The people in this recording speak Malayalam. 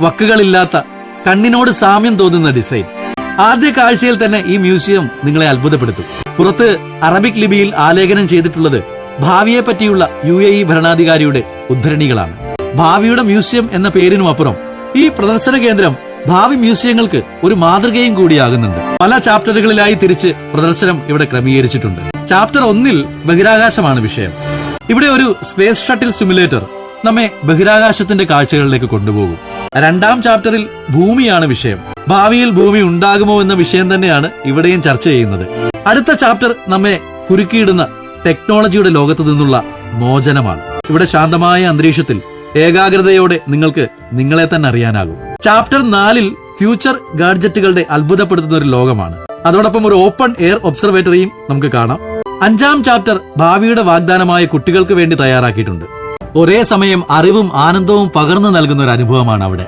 വക്കുകളില്ലാത്ത കണ്ണിനോട് സാമ്യം തോന്നുന്ന ഡിസൈൻ ആദ്യ കാഴ്ചയിൽ തന്നെ ഈ മ്യൂസിയം നിങ്ങളെ അത്ഭുതപ്പെടുത്തും. പുറത്ത് അറബിക് ലിപിയിൽ ആലേഖനം ചെയ്തിട്ടുള്ളത് ഭാവിയെ പറ്റിയുള്ള യു എ ഇ ഭരണാധികാരിയുടെ ഉദ്ധരണികളാണ്. ഭാവിയുടെ മ്യൂസിയം എന്ന പേരിനും അപ്പുറം ഈ പ്രദർശന കേന്ദ്രം ഭാവി മ്യൂസിയങ്ങൾക്ക് ഒരു മാതൃകയും കൂടിയാകുന്നുണ്ട്. പല ചാപ്റ്ററുകളിലായി തിരിച്ച് പ്രദർശനം ഇവിടെ ക്രമീകരിച്ചിട്ടുണ്ട്. ചാപ്റ്റർ ഒന്നിൽ ബഹിരാകാശമാണ് വിഷയം. ഇവിടെ ഒരു സ്പേസ് ഷട്ടിൽ സിമുലേറ്റർ നമ്മെ ബഹിരാകാശത്തിന്റെ കാഴ്ചകളിലേക്ക് കൊണ്ടുപോകും. രണ്ടാം ചാപ്റ്ററിൽ ഭൂമിയാണ് വിഷയം. ഭാവിയിൽ ഭൂമി ഉണ്ടാകുമോ എന്ന വിഷയം തന്നെയാണ് ഇവിടെയും ചർച്ച ചെയ്യുന്നത്. അടുത്ത ചാപ്റ്റർ നമ്മെ കുരുക്കിയിടുന്ന ടെക്നോളജിയുടെ ലോകത്ത് നിന്നുള്ള മോചനമാണ്. ഇവിടെ ശാന്തമായ അന്തരീക്ഷത്തിൽ ഏകാഗ്രതയോടെ നിങ്ങൾക്ക് നിങ്ങളെ തന്നെ അറിയാനാകും. ചാപ്റ്റർ നാലിൽ ഫ്യൂച്ചർ ഗാഡ്ജറ്റുകളുടെ അത്ഭുതപ്പെടുത്തുന്ന ഒരു ലോകമാണ്. അതോടൊപ്പം ഒരു ഓപ്പൺ എയർ ഒബ്സർവേറ്ററിയും നമുക്ക് കാണാം. അഞ്ചാം ചാപ്റ്റർ ഭാവിയുടെ വാഗ്ദാനമായ കുട്ടികൾക്ക് വേണ്ടി തയ്യാറാക്കിയിട്ടുണ്ട്. ഒരേ സമയം അറിവും ആനന്ദവും പകർന്നു നൽകുന്ന ഒരു അനുഭവമാണ് അവിടെ